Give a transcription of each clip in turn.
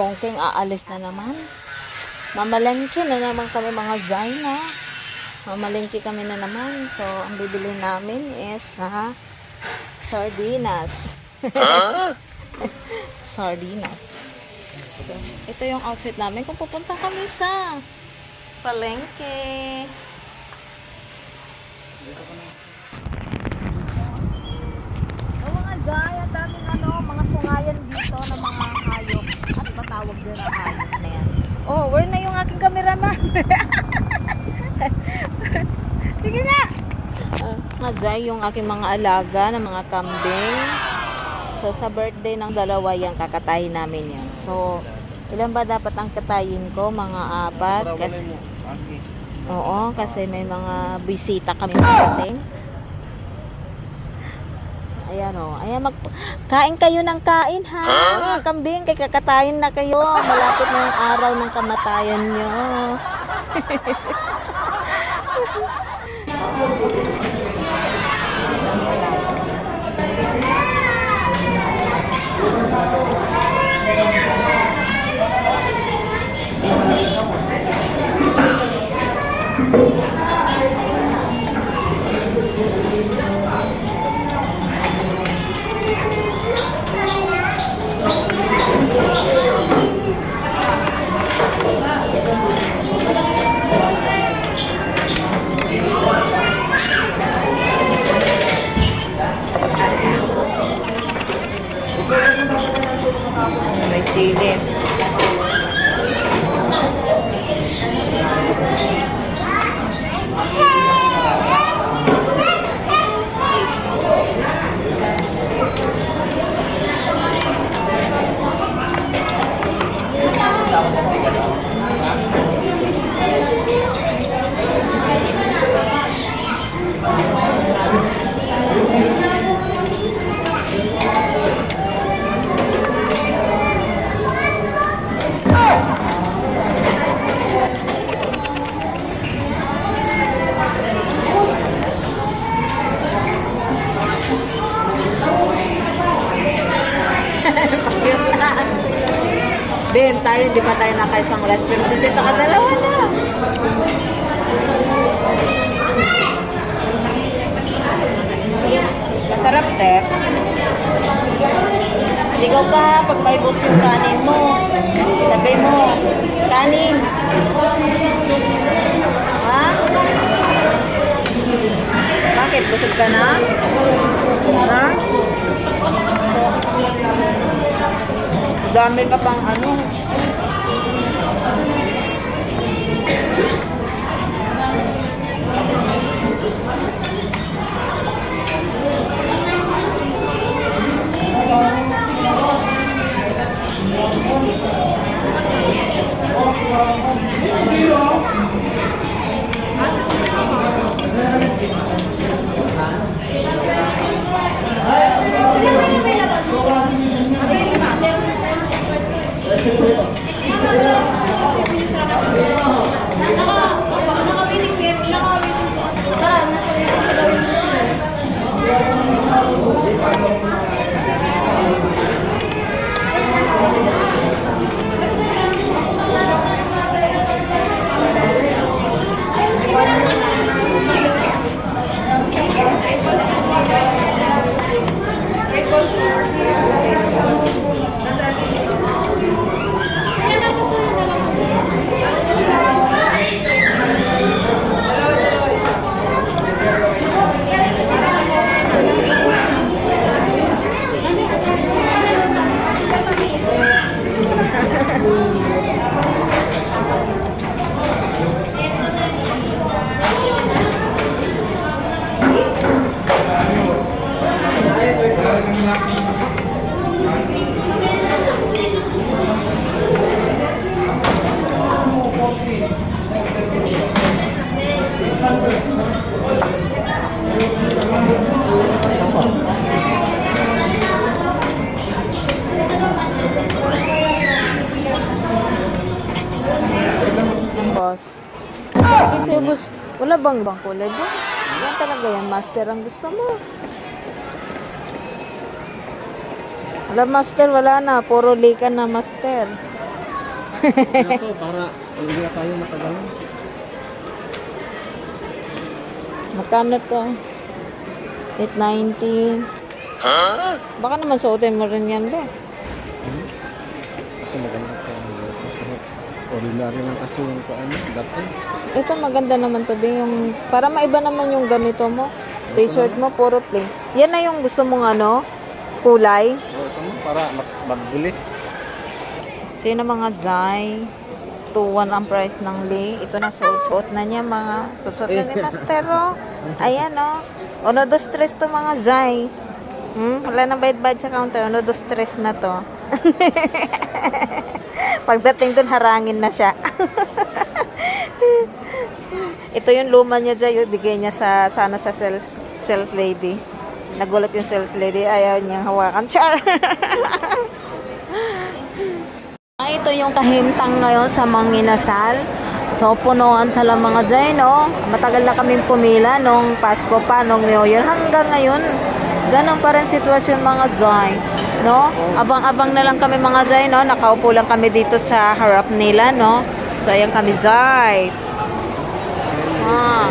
Kongking aalis na naman. Mamalengke na naman kami mga Zaina. Mamalengke kami na naman. So, ang bibili namin is ha, sardinas. sardinas. So, ito yung outfit namin kung pupunta kami sa palengke. Oh, mga Zay, ang daming ano, mga sungayan dito ng mga hayop. At patawag din ang hayop na yan. Oh, where na yung aking cameraman? Sige nga! Uh, Zay, yung aking mga alaga na mga kambing. So, sa birthday ng dalawa yan, kakatayin namin yan. So, ilan ba dapat ang katayin ko? Mga apat? Kasi, oo, kasi may mga bisita kami magating. Ayan o. Ayan, mag... Kain kayo ng kain, ha? Mga kambing, kay kakatayin na kayo. Malapit na yung araw ng kamatayan nyo. Ben, tayo, hindi pa tayo nakaisang rice pero si Tito ka dalawa na. Masarap, Seth. Sigaw ka pag may bus yung kanin mo. Sabi mo, kanin. Ha? Bakit? Busog ka na? Ha? Dami ka pang ano. Kasi boss, wala bang ibang kulay doon? Yan talaga yan, master ang gusto mo. Wala master, wala na. Puro likan na master. Ito, para hindi na tayo matagal. Magkano to? 890. Baka naman suotin mo rin yan, be. Ordinary lang kasi yung paano, dati. Ito maganda naman to. Yung, para maiba naman yung ganito mo. T-shirt mo, puro plain. Yan na yung gusto mong ano, kulay. Oh, ito mo, para mag- magbilis. Sino mga Zai? 2-1 ang price ng Lee. Ito na suot-suot na niya mga suot-suot na ni Master oh. Ayan oh. Uno, dos, tres to mga Zai. Hmm? Wala na bayad-bayad sa counter. Uno, dos, tres na to. Pagdating dun, harangin na siya. Ito yung luma niya dyan, yung bigay niya sa, sana sa sales, sales lady. Nagulat yung sales lady, ayaw niyang hawakan. Char! Ah, ito yung kahimtang ngayon sa Manginasal. So, punuan sa mga dyan, no? Matagal na kaming pumila nung Pasko pa, nung New Year. Hanggang ngayon, ganun pa rin sitwasyon mga dyan, no? Abang-abang na lang kami mga dyan, no? Nakaupo lang kami dito sa harap nila, no? So, ayan kami dyan. Ah,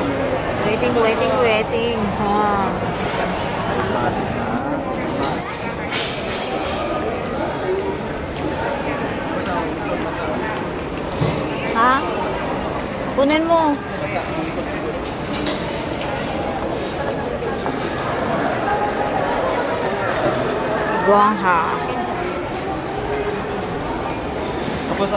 waiting, waiting, waiting. Ah. Ha? Kunin mo. Guangha. Tapos